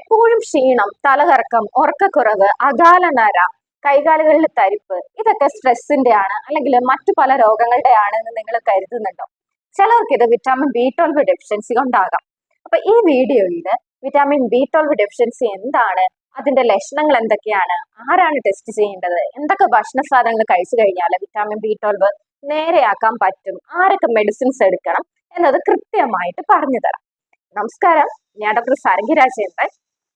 എപ്പോഴും ക്ഷീണം തലകറക്കം ഉറക്കക്കുറവ് അകാലനര കൈകാലുകളിൽ തരിപ്പ് ഇതൊക്കെ സ്ട്രെസ്സിന്റെ ആണ് അല്ലെങ്കിൽ മറ്റു പല രോഗങ്ങളുടെ ആണ് എന്ന് നിങ്ങൾ കരുതുന്നുണ്ടോ? ചിലർക്ക് ഇത് വിറ്റാമിൻ ബി ട്വൽവ് ഡെഫിഷ്യൻസി കൊണ്ടാകാം. അപ്പൊ ഈ വീഡിയോയിൽ വിറ്റാമിൻ ബി ട്വൽവ് ഡെഫിഷ്യൻസി എന്താണ് അതിന്റെ ലക്ഷണങ്ങൾ എന്തൊക്കെയാണ് ആരാണ് ടെസ്റ്റ് ചെയ്യേണ്ടത് എന്തൊക്കെ ഭക്ഷണ സാധനങ്ങൾ കഴിച്ചു കഴിഞ്ഞാൽ വിറ്റാമിൻ ബി ട്വൽവ് നേരെയാക്കാൻ പറ്റും ആരൊക്കെ മെഡിസിൻസ് എടുക്കണം എന്നത് കൃത്യമായിട്ട് പറഞ്ഞു തരാം. നമസ്കാരം ഞാൻ ഡോക്ടർ സാരംഗി രാജേന്ദ്രൻ.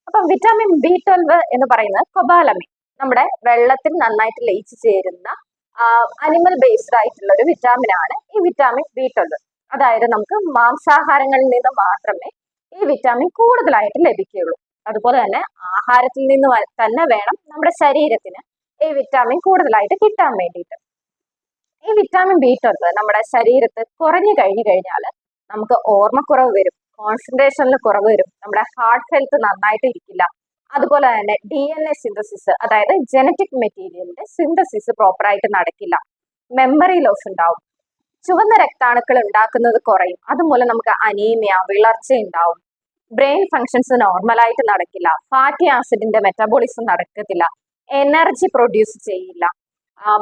അപ്പം വിറ്റാമിൻ ബി ട്വൽവ് എന്ന് പറയുന്നത് കൊബാലമിൻ നമ്മുടെ വെള്ളത്തിൽ നന്നായിട്ട് ലയിച്ചു ചേരുന്ന അനിമൽ ബേസ്ഡ് ആയിട്ടുള്ള ഒരു വിറ്റാമിൻ ആണ് ഈ വിറ്റാമിൻ ബി ട്വൽവ് അതായത് നമുക്ക് മാംസാഹാരങ്ങളിൽ നിന്ന് മാത്രമേ ഈ വിറ്റാമിൻ കൂടുതലായിട്ട് ലഭിക്കുകയുള്ളൂ. അതുപോലെ തന്നെ ആഹാരത്തിൽ നിന്ന് തന്നെ വേണം നമ്മുടെ ശരീരത്തിന് ഈ വിറ്റാമിൻ കൂടുതലായിട്ട് കിട്ടാൻ വേണ്ടിയിട്ട്. ഈ വിറ്റാമിൻ ബി ട്വൽവ് നമ്മുടെ ശരീരത്ത് കുറഞ്ഞു കഴിഞ്ഞു കഴിഞ്ഞാൽ നമുക്ക് ഓർമ്മക്കുറവ് വരും. കോൺസെൻട്രേഷനിൽ കുറവ് വരും. നമ്മുടെ ഹാർട്ട് ഹെൽത്ത് നന്നായിട്ട് ഇരിക്കില്ല. അതുപോലെ തന്നെ ഡി എൻ എ സിന്തസിസ് അതായത് ജനറ്റിക് മെറ്റീരിയലിന്റെ സിന്തസിസ് പ്രോപ്പറായിട്ട് നടക്കില്ല. മെമ്മറി ലോസ് ഉണ്ടാവും. ചുവന്ന രക്താണുക്കൾ ഉണ്ടാക്കുന്നത് കുറയും. അതുമൂലം നമുക്ക് അനീമിയ വിളർച്ച ഉണ്ടാവും. ബ്രെയിൻ ഫങ്ഷൻസ് നോർമലായിട്ട് നടക്കില്ല. ഫാറ്റി ആസിഡിന്റെ മെറ്റബോളിസം നടക്കത്തില്ല. എനർജി പ്രൊഡ്യൂസ് ചെയ്യില്ല.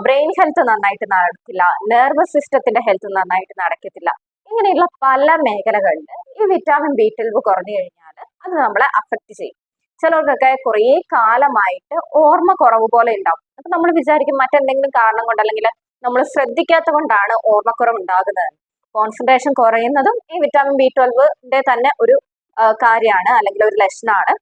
ബ്രെയിൻ ഹെൽത്ത് നന്നായിട്ട് നടക്കില്ല. നെർവസ് സിസ്റ്റത്തിന്റെ ഹെൽത്ത് നന്നായിട്ട് നടക്കത്തില്ല. ഇങ്ങനെയുള്ള പല മേഖലകളിൽ ഈ വിറ്റാമിൻ ബി ട്വൽവ് കുറഞ്ഞു കഴിഞ്ഞാൽ അത് നമ്മളെ അഫക്റ്റ് ചെയ്യും. ചിലർക്കൊക്കെ കുറേ കാലമായിട്ട് ഓർമ്മ കുറവ് പോലെ ഉണ്ടാവും. അപ്പൊ നമ്മൾ വിചാരിക്കും മറ്റെന്തെങ്കിലും കാരണം കൊണ്ട് അല്ലെങ്കിൽ നമ്മൾ ശ്രദ്ധിക്കാത്ത കൊണ്ടാണ് ഓർമ്മക്കുറവ് ഉണ്ടാകുന്നത്. കോൺസെൻട്രേഷൻ കുറയുന്നതും ഈ വിറ്റാമിൻ ബി ട്വൽവിന്റെ തന്നെ ഒരു കാര്യമാണ് അല്ലെങ്കിൽ ഒരു ലക്ഷണമാണ്.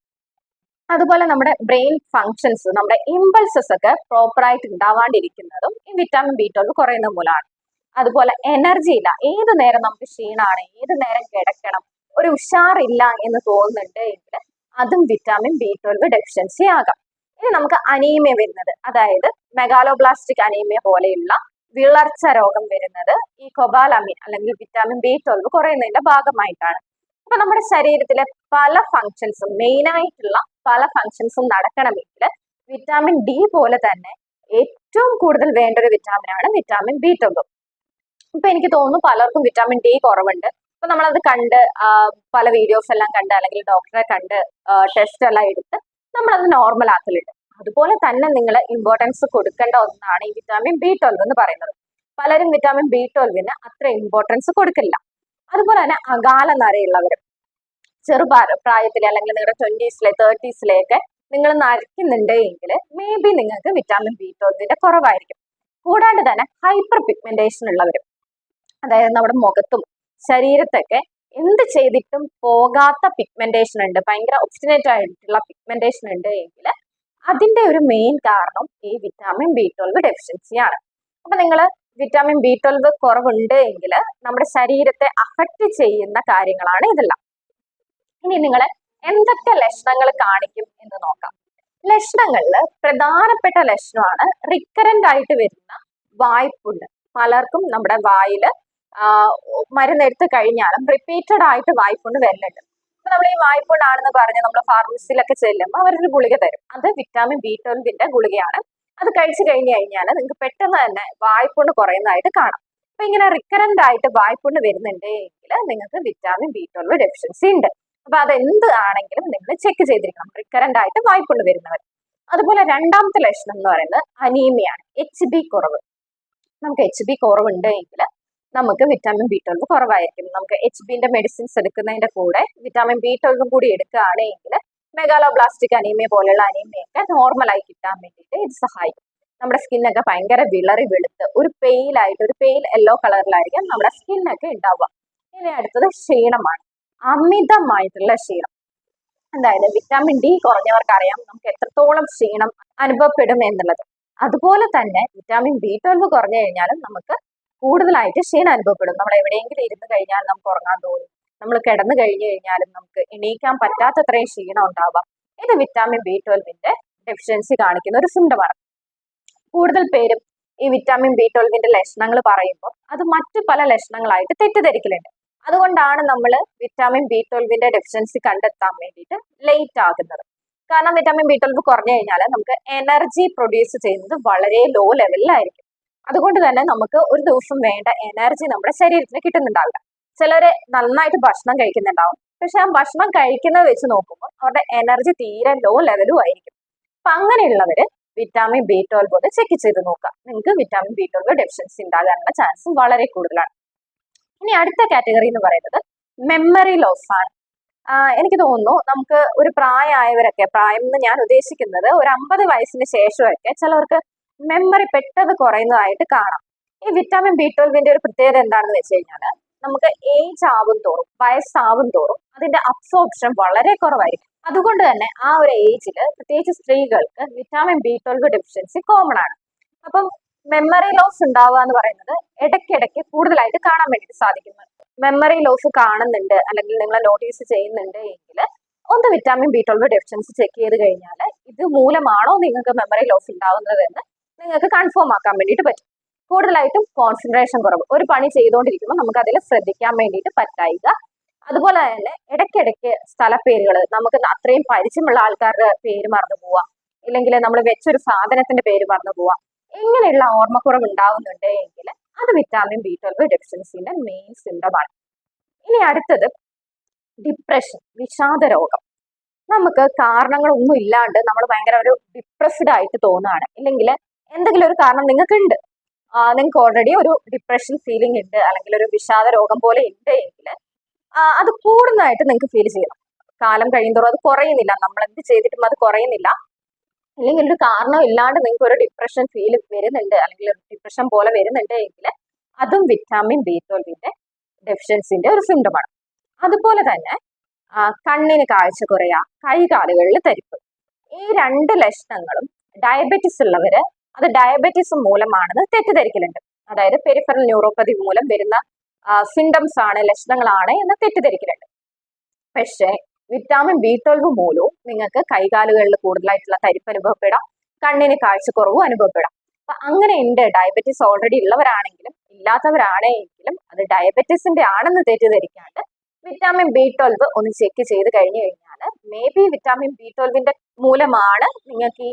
അതുപോലെ നമ്മുടെ ബ്രെയിൻ ഫങ്ഷൻസ് നമ്മുടെ ഇമ്പൾസസ് ഒക്കെ പ്രോപ്പറായിട്ട് ഉണ്ടാവാണ്ടിരിക്കുന്നതും ഈ വിറ്റാമിൻ ബി ട്വൽവ് കുറയുന്ന മൂലമാണ്. അതുപോലെ എനർജി ഇല്ല. ഏത് നേരം നമുക്ക് ക്ഷീണാണ് ഏത് നേരം കിടക്കണം ഒരു ഉഷാറില്ല എന്ന് തോന്നുന്നുണ്ട് എങ്കിൽ അതും വിറ്റാമിൻ ബി ട്വൽവ് ഡെഫിഷ്യൻസി ആകാം. ഇനി നമുക്ക് അനീമിയ വരുന്നത്. അതായത് മെഗാലോബ്ലാസ്റ്റിക് അനീമിയ പോലെയുള്ള വിളർച്ച രോഗം വരുന്നത് ഈ കൊബാലമിൻ അല്ലെങ്കിൽ വിറ്റാമിൻ ബി ട്വൽവ് കുറയുന്നതിന്റെ ഭാഗമായിട്ടാണ്. അപ്പൊ നമ്മുടെ ശരീരത്തിലെ പല ഫങ്ഷൻസും മെയിൻ ആയിട്ടുള്ള പല ഫങ്ഷൻസും നടക്കണമെങ്കിൽ വിറ്റാമിൻ ഡി പോലെ തന്നെ ഏറ്റവും കൂടുതൽ വേണ്ട ഒരു വിറ്റാമിനാണ് വിറ്റാമിൻ ബി ട്വൽവ് ഇപ്പൊ എനിക്ക് തോന്നുന്നു പലർക്കും വിറ്റാമിൻ ഡി കുറവുണ്ട്. അപ്പൊ നമ്മളത് കണ്ട് പല വീഡിയോസ് എല്ലാം കണ്ട് അല്ലെങ്കിൽ ഡോക്ടറെ കണ്ട് ടെസ്റ്റ് എല്ലാം എടുത്ത് നമ്മളത് നോർമൽ ആക്കലുണ്ട്. അതുപോലെ തന്നെ നിങ്ങൾ ഇമ്പോർട്ടൻസ് കൊടുക്കേണ്ട ഒന്നാണ് ഈ വിറ്റാമിൻ ബി ട്വൽവ് എന്ന് പറയുന്നത്. പലരും വിറ്റാമിൻ ബി ട്വൽവിന് അത്ര ഇമ്പോർട്ടൻസ് കൊടുക്കില്ല. അതുപോലെ തന്നെ അകാല നരയുള്ളവരും ചെറുപാര പ്രായത്തിൽ അല്ലെങ്കിൽ നിങ്ങളുടെ ട്വന്റീസിലെ തേർട്ടീസിലെയൊക്കെ നിങ്ങൾ നരയ്ക്കുന്നുണ്ട് എങ്കിൽ മേ ബി നിങ്ങൾക്ക് വിറ്റാമിൻ ബി ട്വൽവിന്റെ കുറവായിരിക്കും. കൂടാണ്ട് തന്നെ ഹൈപ്പർ പിഗ്മെന്റേഷൻ ഉള്ളവരും അതായത് നമ്മുടെ മുഖത്തും ശരീരത്തൊക്കെ എന്ത് ചെയ്തിട്ടും പോകാത്ത പിഗ്മെന്റേഷൻ ഉണ്ട്. ഭയങ്കര ഒബ്സ്റ്റിനേറ്റ് ആയിട്ടുള്ള പിഗ്മെന്റേഷൻ ഉണ്ട് എങ്കിൽ അതിന്റെ ഒരു മെയിൻ കാരണം ഈ വിറ്റാമിൻ ബി ട്വൽവ് ഡെഫിഷ്യൻസി ആണ്. അപ്പൊ നിങ്ങൾ വിറ്റാമിൻ ബി ട്വൽവ് കുറവുണ്ട് എങ്കിൽ നമ്മുടെ ശരീരത്തെ അഫക്റ്റ് ചെയ്യുന്ന കാര്യങ്ങളാണ് ഇതെല്ലാം. ഇനി നിങ്ങൾ എന്തൊക്കെ ലക്ഷണങ്ങൾ കാണിക്കും എന്ന് നോക്കാം. ലക്ഷണങ്ങളിൽ പ്രധാനപ്പെട്ട ലക്ഷണമാണ് റിക്കറന്റ് ആയിട്ട് വരുന്ന വായ്പുണ്ട്. പലർക്കും നമ്മുടെ വായിൽ മരുന്നെടുത്ത് കഴിഞ്ഞാലും റിപ്പീറ്റഡ് ആയിട്ട് വായ്പുണ്ട് വരുന്നുണ്ട് അപ്പൊ നമ്മൾ ഈ വായ്പുണ്ടാണെന്ന് പറഞ്ഞ് നമ്മൾ ഫാർമസിയിലൊക്കെ ചെല്ലുമ്പോൾ അവരൊരു ഗുളിക തരും. അത് വിറ്റാമിൻ ബി ട്വൽവിന്റെ ഗുളികയാണ്. അത് കഴിച്ചു കഴിഞ്ഞു കഴിഞ്ഞാൽ നിങ്ങൾക്ക് പെട്ടെന്ന് തന്നെ വായ്പുണ്ട് കുറയുന്നതായിട്ട് കാണാം. അപ്പൊ ഇങ്ങനെ റിക്കറന്റ് ആയിട്ട് വായ്പുണ്ട് വരുന്നുണ്ടെങ്കിൽ നിങ്ങൾക്ക് വിറ്റാമിൻ ബി ട്വൽവ് ഡെഫിഷ്യൻസി ഉണ്ട്. അപ്പൊ അത് ആണെങ്കിലും നിങ്ങൾ ചെക്ക് ചെയ്തിരിക്കണം. റിക്കറന്റ് ആയിട്ട് വായ്പുണ്ട് വരുന്നവർ അതുപോലെ രണ്ടാമത്തെ ലക്ഷണം എന്ന് പറയുന്നത് അനീമിയാണ് എച്ച് ബി കുറവ്. നമുക്ക് എച്ച് ബി കുറവുണ്ട് എങ്കിൽ നമുക്ക് വിറ്റാമിൻ ബി ട്വൽവ് കുറവായിരിക്കും. നമുക്ക് എച്ച് ബിന്റെ മെഡിസിൻസ് എടുക്കുന്നതിന്റെ കൂടെ വിറ്റാമിൻ ബി ട്വൽവും കൂടി എടുക്കുകയാണെങ്കിൽ മെഗാലോബ്ലാസ്റ്റിക് അനീമിയ പോലെയുള്ള അനീമിയൊക്കെ നോർമലായി കിട്ടാൻ വേണ്ടിയിട്ട് ഇത് സഹായിക്കും. നമ്മുടെ സ്കിന്നൊക്കെ ഭയങ്കര വിളറി വെളുത്ത് ഒരു പെയിലായിട്ട് ഒരു പെയിൽ യെല്ലോ കളറിലായിരിക്കും നമ്മുടെ സ്കിന്നൊക്കെ ഉണ്ടാവുക. ഇനി അടുത്തത് ക്ഷീണമാണ്. അമിതമായിട്ടുള്ള ക്ഷീണം. അതായത് വിറ്റാമിൻ ഡി കുറഞ്ഞവർക്ക് അറിയാം നമുക്ക് എത്രത്തോളം ക്ഷീണം അനുഭവപ്പെടും എന്നുള്ളത്. അതുപോലെ തന്നെ വിറ്റാമിൻ ബി ട്വൽവ് കുറഞ്ഞു കഴിഞ്ഞാലും നമുക്ക് കൂടുതലായിട്ട് ക്ഷീണം അനുഭവപ്പെടും. നമ്മൾ എവിടെയെങ്കിലും ഇരുന്ന് കഴിഞ്ഞാൽ നമുക്ക് ഉറങ്ങാൻ തോന്നും. നമ്മൾ കിടന്നു കഴിഞ്ഞു കഴിഞ്ഞാലും നമുക്ക് എണീക്കാൻ പറ്റാത്തത്രയും ക്ഷീണം ഉണ്ടാവാം. ഇത് വിറ്റാമിൻ ബി ട്വൽവിന്റെ ഡെഫിഷ്യൻസി കാണിക്കുന്ന ഒരു സിംറ്റമാണ് കൂടുതൽ പേരും ഈ വിറ്റാമിൻ ബി ട്വൽവിന്റെ ലക്ഷണങ്ങൾ പറയുമ്പോൾ അത് മറ്റു പല ലക്ഷണങ്ങളായിട്ട് തെറ്റിദ്ധരിക്കലുണ്ട്. അതുകൊണ്ടാണ് നമ്മൾ വിറ്റാമിൻ ബി ട്വൽവിന്റെ ഡെഫിഷ്യൻസി കണ്ടെത്താൻ വേണ്ടിയിട്ട് ലേറ്റ് ആകുന്നത്. കാരണം വിറ്റാമിൻ ബി ട്വൽവ് കുറഞ്ഞു കഴിഞ്ഞാൽ നമുക്ക് എനർജി പ്രൊഡ്യൂസ് ചെയ്യുന്നത് വളരെ ലോ ലെവലിലായിരിക്കും അതുകൊണ്ട് തന്നെ നമുക്ക് ഒരു ദിവസം വേണ്ട എനർജി നമ്മുടെ ശരീരത്തിന് കിട്ടുന്നുണ്ടാവില്ല. ചിലര് നന്നായിട്ട് ഭക്ഷണം കഴിക്കുന്നുണ്ടാവും. പക്ഷെ ആ ഭക്ഷണം കഴിക്കുന്നത് വെച്ച് നോക്കുമ്പോൾ അവരുടെ എനർജി തീരെ ലോ ലെവലും ആയിരിക്കും. അപ്പൊ അങ്ങനെയുള്ളവര് വിറ്റാമിൻ ബി ട്വൽവ് ഒന്ന് ചെക്ക് ചെയ്ത് നോക്കാം നിങ്ങൾക്ക് വിറ്റാമിൻ ബി ട്വൽവ് ഡെഫിഷ്യൻസി ഉണ്ടാകാനുള്ള ചാൻസ് വളരെ കൂടുതലാണ്. ഇനി അടുത്ത കാറ്റഗറി എന്ന് പറയുന്നത് മെമ്മറി ലോസ് ആണ്. എനിക്ക് തോന്നുന്നു നമുക്ക് ഒരു പ്രായമായവരൊക്കെ പ്രായം എന്ന് ഞാൻ ഉദ്ദേശിക്കുന്നത് ഒരു അമ്പത് വയസ്സിന് ശേഷമൊക്കെ ചിലവർക്ക് മെമ്മറി പെട്ടെന്ന് കുറയുന്നതായിട്ട് കാണാം. ഈ വിറ്റാമിൻ ബി ട്വൽവിന്റെ ഒരു പ്രത്യേകത എന്താണെന്ന് വെച്ച് കഴിഞ്ഞാൽ നമുക്ക് ഏജ് ആവും തോറും വയസ്സാവും തോറും അതിന്റെ അബ്സോർപ്ഷൻ വളരെ കുറവായിരിക്കും. അതുകൊണ്ട് തന്നെ ആ ഒരു ഏജിൽ പ്രത്യേകിച്ച് സ്ത്രീകൾക്ക് vitamin B twelve deficiency common ആണ്. അപ്പം മെമ്മറി ലോസ് ഉണ്ടാവുക എന്ന് പറയുന്നത് ഇടയ്ക്കിടയ്ക്ക് കൂടുതലായിട്ട് കാണാൻ വേണ്ടിയിട്ട് സാധിക്കുന്നു. മെമ്മറി ലോസ് കാണുന്നുണ്ട് അല്ലെങ്കിൽ നിങ്ങൾ നോട്ടീസ് ചെയ്യുന്നുണ്ട് എങ്കിൽ ഒന്ന് vitamin B twelve deficiency check ചെയ്ത് കഴിഞ്ഞാൽ ഇത് മൂലമാണോ നിങ്ങൾക്ക് മെമ്മറി ലോസ് ഉണ്ടാവുന്നത് എന്ന് നിങ്ങൾക്ക് കൺഫേം ആക്കാൻ വേണ്ടിയിട്ട് പറ്റും. കൂടുതലായിട്ടും കോൺസെൻട്രേഷൻ കുറവ്. ഒരു പണി ചെയ്തുകൊണ്ടിരിക്കുമ്പോൾ നമുക്ക് അതിൽ ശ്രദ്ധിക്കാൻ വേണ്ടിയിട്ട് പറ്റായിക. അതുപോലെ തന്നെ ഇടയ്ക്കിടയ്ക്ക് സ്ഥലപ്പേരുകൾ നമുക്ക് അത്രയും പരിചയമുള്ള ആൾക്കാരുടെ പേര് മറന്നു പോവാം. ഇല്ലെങ്കിൽ നമ്മൾ വെച്ചൊരു സാധനത്തിന്റെ പേര് മറന്നു പോവാം. ഇങ്ങനെയുള്ള ഓർമ്മക്കുറവ് ഉണ്ടാവുന്നുണ്ട് എങ്കിൽ അത് വിറ്റാമിൻ ബി ട്വൽവ് ഡെഫിഷ്യൻസിന്റെ മെയിൻ സിംറ്റമാണ് ഇനി അടുത്തത് ഡിപ്രഷൻ വിഷാദ രോഗം. നമുക്ക് കാരണങ്ങളൊന്നും ഇല്ലാണ്ട് നമ്മൾ ഭയങ്കര ഒരു ഡിപ്രസ്ഡ് ആയിട്ട് തോന്നുകയാണ്. ഇല്ലെങ്കിൽ എന്തെങ്കിലും ഒരു കാരണം നിങ്ങൾക്ക് ഉണ്ട് നിങ്ങൾക്ക് ഓൾറെഡി ഒരു ഡിപ്രഷൻ ഫീലിംഗ് ഉണ്ട് അല്ലെങ്കിൽ ഒരു വിഷാദ രോഗം പോലെ ഉണ്ട് എങ്കിൽ അത് കൂടുന്നതായിട്ട് നിങ്ങൾക്ക് ഫീൽ ചെയ്യണം. കാലം കഴിയുന്തോറും അത് കുറയുന്നില്ല. നമ്മൾ എന്ത് ചെയ്തിട്ടും അത് കുറയുന്നില്ല. അല്ലെങ്കിൽ ഒരു കാരണം ഇല്ലാണ്ട് നിങ്ങൾക്ക് ഒരു ഡിപ്രഷൻ ഫീൽ വരുന്നുണ്ട് അല്ലെങ്കിൽ ഒരു ഡിപ്രഷൻ പോലെ വരുന്നുണ്ട് എങ്കിൽ അതും വിറ്റാമിൻ ബി ട്വൽവിന്റെ ഡെഫിഷ്യൻസിന്റെ ഒരു സിംറ്റമാണ് അതുപോലെ തന്നെ കണ്ണിന് കാഴ്ച കുറയുക കൈകാലുകളിൽ തരിപ്പ്. ഈ രണ്ട് ലക്ഷണങ്ങളും ഡയബറ്റിസ് ഉള്ളവര് അത് ഡയബറ്റിസ് മൂലമാണെന്ന് തെറ്റിദ്ധരിക്കലുണ്ട്. അതായത് പെരിഫറൽ ന്യൂറോപ്പതി മൂലം വരുന്ന സിംറ്റംസ് ആണ് ലക്ഷണങ്ങളാണ് എന്ന് തെറ്റിദ്ധരിക്കലുണ്ട്. പക്ഷേ വിറ്റാമിൻ ബി ട്വൽവ് മൂലവും നിങ്ങൾക്ക് കൈകാലുകളിൽ കൂടുതലായിട്ടുള്ള തരിപ്പ് അനുഭവപ്പെടാം കണ്ണിന് കാഴ്ചക്കുറവും അനുഭവപ്പെടാം. അപ്പൊ അങ്ങനെ ഉണ്ട് ഡയബറ്റിസ് ഓൾറെഡി ഉള്ളവരാണെങ്കിലും ഇല്ലാത്തവരാണെങ്കിലും അത് ഡയബറ്റിസിന്റെ ആണെന്ന് തെറ്റിദ്ധരിക്കാണ്ട് വിറ്റാമിൻ ബി ട്വൽവ് ഒന്ന് ചെക്ക് ചെയ്ത് കഴിഞ്ഞു കഴിഞ്ഞാൽ മേ ബി വിറ്റാമിൻ ബി ട്വൽവിന്റെ മൂലമാണ് നിങ്ങൾക്ക് ഈ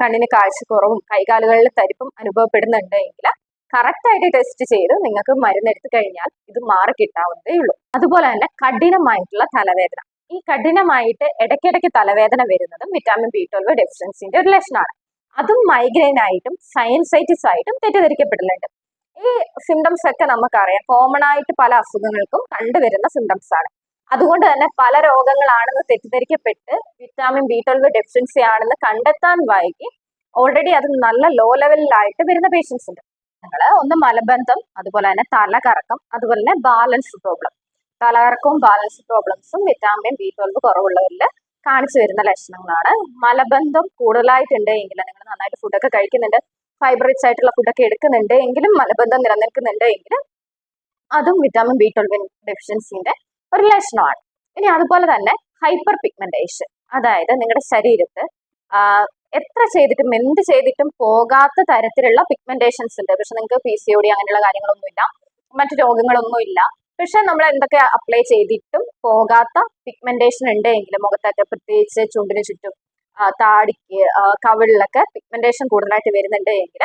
കണ്ണിന് കാഴ്ചക്കുറവും കൈകാലുകളിൽ തരിപ്പും അനുഭവപ്പെടുന്നുണ്ട് എങ്കിൽ കറക്റ്റായിട്ട് ടെസ്റ്റ് ചെയ്ത് നിങ്ങൾക്ക് മരുന്നെടുത്തു കഴിഞ്ഞാൽ ഇത് മാറി കിട്ടാവുന്നതേ ഉള്ളൂ. അതുപോലെ തന്നെ കഠിനമായിട്ടുള്ള തലവേദന. ഈ കഠിനമായിട്ട് ഇടയ്ക്കിടയ്ക്ക് തലവേദന വരുന്നതും വിറ്റാമിൻ ബി ട്വൽവ് ഡെഫിഷ്യൻസിന്റെ ഒരു ലക്ഷണമാണ്. അതും മൈഗ്രെയിൻ ആയിട്ടും സയൻസൈറ്റിസ് ആയിട്ടും തെറ്റിദ്ധരിക്കപ്പെടലുണ്ട് ഈ സിംറ്റംസ് ഒക്കെ നമുക്കറിയാം. കോമൺ ആയിട്ട് പല അസുഖങ്ങൾക്കും കണ്ടുവരുന്ന സിംറ്റംസ് ആണ്. അതുകൊണ്ട് തന്നെ പല രോഗങ്ങളാണെന്ന് തെറ്റിദ്ധരിക്കപ്പെട്ട് വിറ്റാമിൻ ബി ട്വൽവ് ഡെഫിഷ്യൻസി ആണെന്ന് കണ്ടെത്താൻ വൈകി ഓൾറെഡി അത് നല്ല ലോ ലെവലിലായിട്ട് വരുന്ന പേഷ്യൻസ് ഉണ്ട്. ഞങ്ങൾ ഒന്ന് മലബന്ധം അതുപോലെ തന്നെ തലകറക്കം അതുപോലെ തന്നെ ബാലൻസ് പ്രോബ്ലം തലകറക്കവും ബാലൻസ് പ്രോബ്ലംസും വിറ്റാമിൻ ബി ട്വൽവ് കുറവുള്ളവരിൽ കാണിച്ചു വരുന്ന ലക്ഷണങ്ങളാണ്. മലബന്ധം കൂടുതലായിട്ടുണ്ട് എങ്കിൽ നിങ്ങൾ നന്നായിട്ട് ഫുഡൊക്കെ കഴിക്കുന്നുണ്ട്. ഫൈബർ റിച്ച് ആയിട്ടുള്ള ഫുഡൊക്കെ എടുക്കുന്നുണ്ട് എങ്കിലും മലബന്ധം നിലനിൽക്കുന്നുണ്ട് എങ്കിൽ അതും വിറ്റാമിൻ ബി ട്വൽവ് ഡെഫിഷ്യൻസിന്റെ ഒരു ലക്ഷണമാണ് ഇനി അതുപോലെ തന്നെ ഹൈപ്പർ പിഗ്മെന്റേഷൻ അതായത് നിങ്ങളുടെ ശരീരത്ത് എത്ര ചെയ്തിട്ടും എന്ത് ചെയ്തിട്ടും പോകാത്ത തരത്തിലുള്ള പിഗ്മെന്റേഷൻസ് ഉണ്ട്. പക്ഷെ നിങ്ങൾക്ക് പി സി ഒ ഡി അങ്ങനെയുള്ള കാര്യങ്ങളൊന്നുമില്ല മറ്റു രോഗങ്ങളൊന്നും ഇല്ല. പക്ഷെ നമ്മൾ എന്തൊക്കെ അപ്ലൈ ചെയ്തിട്ടും പോകാത്ത പിഗ്മെന്റേഷൻ ഉണ്ട് എങ്കിൽ മുഖത്തൊക്കെ പ്രത്യേകിച്ച് ചുണ്ടിന് ചുറ്റും താടിക്ക് കവിളിലൊക്കെ പിഗ്മെന്റേഷൻ കൂടുതലായിട്ട് വരുന്നുണ്ട് എങ്കിൽ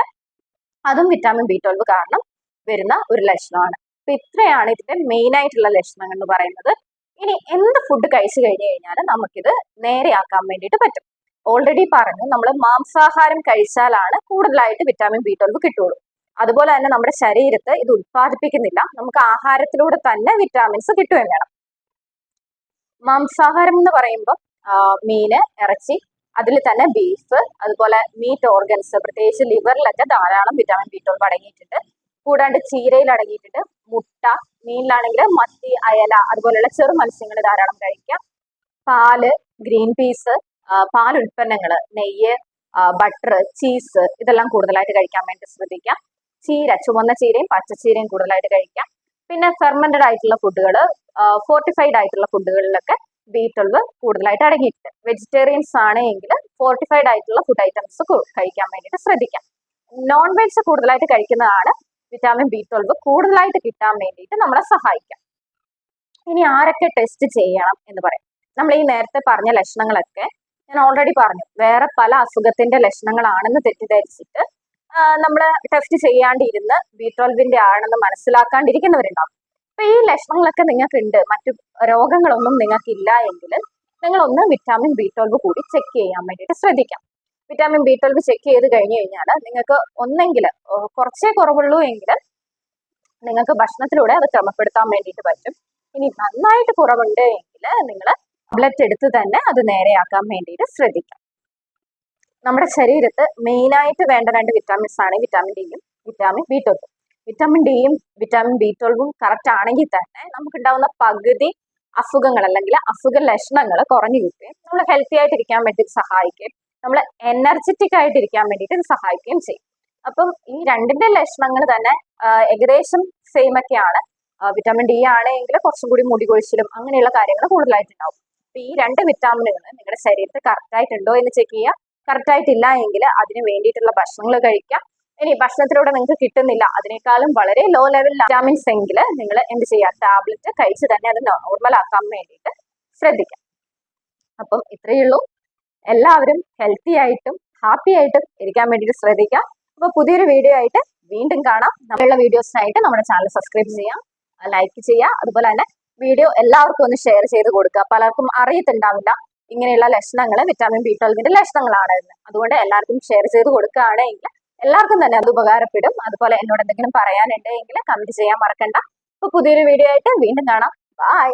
അതും വിറ്റാമിൻ ബി ട്വൽവ് കാരണം വരുന്ന ഒരു ലക്ഷണമാണ്. അപ്പൊ ഇത്രയാണ് ഇതിന്റെ മെയിൻ ആയിട്ടുള്ള ലക്ഷണങ്ങൾ എന്ന് പറയുന്നത്. ഇനി എന്ത് ഫുഡ് കഴിച്ചു കഴിഞ്ഞു കഴിഞ്ഞാൽ നമുക്കിത് നേരെയാക്കാൻ വേണ്ടിയിട്ട് പറ്റും. ഓൾറെഡി പറഞ്ഞു നമ്മൾ മാംസാഹാരം കഴിച്ചാലാണ് കൂടുതലായിട്ട് വിറ്റാമിൻ ബി ട്വൽവ് കിട്ടുള്ളൂ. അതുപോലെ തന്നെ നമ്മുടെ ശരീരത്തെ ഇത് ഉത്പാദിപ്പിക്കുന്നില്ല. നമുക്ക് ആഹാരത്തിലൂടെ തന്നെ വിറ്റാമിൻസ് കിട്ടുകയും വേണം. മാംസാഹാരം എന്ന് പറയുമ്പോൾ മീന് ഇറച്ചി അതിൽ തന്നെ ബീഫ് അതുപോലെ മീറ്റ് ഓർഗൻസ് പ്രത്യേകിച്ച് ലിവറിലൊക്കെ ധാരാളം വിറ്റാമിൻ ബി ട്വൽവ് അടങ്ങിയിട്ടുണ്ട്. കൂടാണ്ട് ചീരയിൽ അടങ്ങിയിട്ടുണ്ട്. മുട്ട മീനിലാണെങ്കിൽ മത്തി അയല അതുപോലെയുള്ള ചെറു മത്സ്യങ്ങൾ ധാരാളം കഴിക്കാം. പാൽ ഗ്രീൻ പീസ് പാൽ ഉൽപ്പന്നങ്ങൾ നെയ്യ് ബട്ടർ ചീസ് ഇതെല്ലാം കൂടുതലായിട്ട് കഴിക്കാൻ വേണ്ടി ശ്രദ്ധിക്കാം. ചീര ചുവന്ന ചീരയും പച്ചച്ചീരയും കൂടുതലായിട്ട് കഴിക്കാം. പിന്നെ ഫെർമെന്റഡ് ആയിട്ടുള്ള ഫുഡുകൾ ഫോർട്ടിഫൈഡ് ആയിട്ടുള്ള ഫുഡുകളിലൊക്കെ ബി ട്വൽവ് കൂടുതലായിട്ട് അടങ്ങിയിട്ടുണ്ട്. വെജിറ്റേറിയൻസ് ആണ് എങ്കിൽ ഫോർട്ടിഫൈഡ് ആയിട്ടുള്ള ഫുഡ് ഐറ്റംസ് കഴിക്കാൻ വേണ്ടിയിട്ട് ശ്രദ്ധിക്കാം. നോൺ വെജ് കൂടുതലായിട്ട് കഴിക്കുന്നതാണ് വിറ്റാമിൻ ബി ട്വൽവ് കൂടുതലായിട്ട് കിട്ടാൻ വേണ്ടിയിട്ട് നമ്മളെ സഹായിക്കാം. ഇനി ആരൊക്കെ ടെസ്റ്റ് ചെയ്യണം എന്ന് പറയാം. നമ്മൾ ഈ നേരത്തെ പറഞ്ഞ ലക്ഷണങ്ങളൊക്കെ ഞാൻ ഓൾറെഡി പറഞ്ഞു. വേറെ പല അസുഖത്തിന്റെ ലക്ഷണങ്ങളാണെന്ന് തെറ്റിദ്ധരിച്ചിട്ട് നമ്മൾ ടെസ്റ്റ് ചെയ്യാണ്ടിരുന്ന് ബി ട്വൽവിന്റെ ആണെന്ന് മനസ്സിലാക്കാണ്ടിരിക്കുന്നവരുണ്ടാവും. അപ്പൊ ഈ ലക്ഷണങ്ങളൊക്കെ നിങ്ങൾക്ക് ഉണ്ട് മറ്റു രോഗങ്ങളൊന്നും നിങ്ങൾക്കില്ല എങ്കിൽ നിങ്ങളൊന്ന് വിറ്റാമിൻ ബി ട്വൽവ് കൂടി ചെക്ക് ചെയ്യാൻ വേണ്ടിയിട്ട് ശ്രദ്ധിക്കാം. വിറ്റാമിൻ ബി ട്വൽവ് ചെക്ക് ചെയ്ത് കഴിഞ്ഞു കഴിഞ്ഞാൽ നിങ്ങൾക്ക് ഒന്നെങ്കിൽ കുറച്ചേ കുറവുള്ളൂ എങ്കിൽ നിങ്ങൾക്ക് ഭക്ഷണത്തിലൂടെ അത് ക്രമപ്പെടുത്താൻ വേണ്ടിയിട്ട് പറ്റും. ഇനി നന്നായിട്ട് കുറവുണ്ട് എങ്കിൽ നിങ്ങൾ ടാബ്ലറ്റ് എടുത്ത് തന്നെ അത് നേരെയാക്കാൻ വേണ്ടിയിട്ട് ശ്രദ്ധിക്കാം. നമ്മുടെ ശരീരത്ത് മെയിനായിട്ട് വേണ്ട രണ്ട് വിറ്റാമിൻസ് ആണ് വിറ്റാമിൻ ഡിയും വിറ്റാമിൻ ബി ട്വൽവും വിറ്റാമിൻ ഡിയും വിറ്റാമിൻ ബി ട്വൽവും കറക്റ്റ് ആണെങ്കിൽ തന്നെ നമുക്ക് നമുക്കുണ്ടാവുന്ന പകുതി അസുഖങ്ങൾ അല്ലെങ്കിൽ അസുഖ ലക്ഷണങ്ങൾ കുറഞ്ഞു കിട്ടുകയും നമ്മൾ ഹെൽത്തി ആയിട്ടിരിക്കാൻ വേണ്ടി സഹായിക്കുകയും നമ്മൾ എനർജറ്റിക് ആയിട്ടിരിക്കാൻ വേണ്ടിയിട്ട് ഇത് സഹായിക്കുകയും ചെയ്യും. അപ്പം ഈ രണ്ടിന്റെ ലക്ഷണങ്ങൾ തന്നെ ഏകദേശം സെയിം ഒക്കെയാണ്. വിറ്റാമിൻ ഡി ആണെങ്കിൽ കുറച്ചും കൂടി മുടി കൊഴിച്ചിലും അങ്ങനെയുള്ള കാര്യങ്ങൾ കൂടുതലായിട്ടുണ്ടാവും. അപ്പൊ ഈ രണ്ട് വിറ്റാമിനുകൾ നിങ്ങളുടെ ശരീരത്തിൽ കറക്റ്റ് ആയിട്ടുണ്ടോ എന്ന് ചെക്ക് ചെയ്യുക. കറക്റ്റ് ആയിട്ടില്ല എങ്കിൽ അതിന് വേണ്ടിയിട്ടുള്ള ഭക്ഷണങ്ങൾ കഴിക്കാം ഇനി ഭക്ഷണത്തിലൂടെ നിങ്ങൾക്ക് കിട്ടുന്നില്ല അതിനേക്കാളും വളരെ ലോ ലെവലിൽ വിറ്റാമിൻസ് എങ്കിൽ നിങ്ങൾ എന്ത് ചെയ്യുക? ടാബ്ലറ്റ് കഴിച്ച് തന്നെ അത് നോർമൽ ആക്കാൻ വേണ്ടിയിട്ട് ശ്രദ്ധിക്കാം അപ്പം ഇത്രയേ ഉള്ളൂ. എല്ലാവരും ഹെൽത്തി ആയിട്ടും ഹാപ്പി ആയിട്ടും ഇരിക്കാൻ വേണ്ടിയിട്ട് ശ്രദ്ധിക്കാം. അപ്പൊ പുതിയൊരു വീഡിയോ ആയിട്ട് വീണ്ടും കാണാം. നമ്മളുള്ള വീഡിയോസിനായിട്ട് നമ്മുടെ ചാനൽ സബ്സ്ക്രൈബ് ചെയ്യാം ലൈക്ക് ചെയ്യാം അതുപോലെ തന്നെ വീഡിയോ എല്ലാവർക്കും ഒന്ന് ഷെയർ ചെയ്ത് കൊടുക്കുക. പലർക്കും അറിയത്തുണ്ടാവില്ല. ഇങ്ങനെയുള്ള ലക്ഷണങ്ങൾ വിറ്റാമിൻ ബി ട്വൽവിന്റെ ലക്ഷണങ്ങളാണ് അതുകൊണ്ട് എല്ലാവർക്കും ഷെയർ ചെയ്ത് കൊടുക്കുകയാണെങ്കിൽ എല്ലാവർക്കും തന്നെ അത് ഉപകാരപ്പെടും. അതുപോലെ എന്നോട് എന്തെങ്കിലും പറയാനുണ്ടെങ്കിൽ കമന്റ് ചെയ്യാൻ മറക്കണ്ട. അപ്പൊ പുതിയൊരു വീഡിയോ ആയിട്ട് വീണ്ടും കാണാം. ബൈ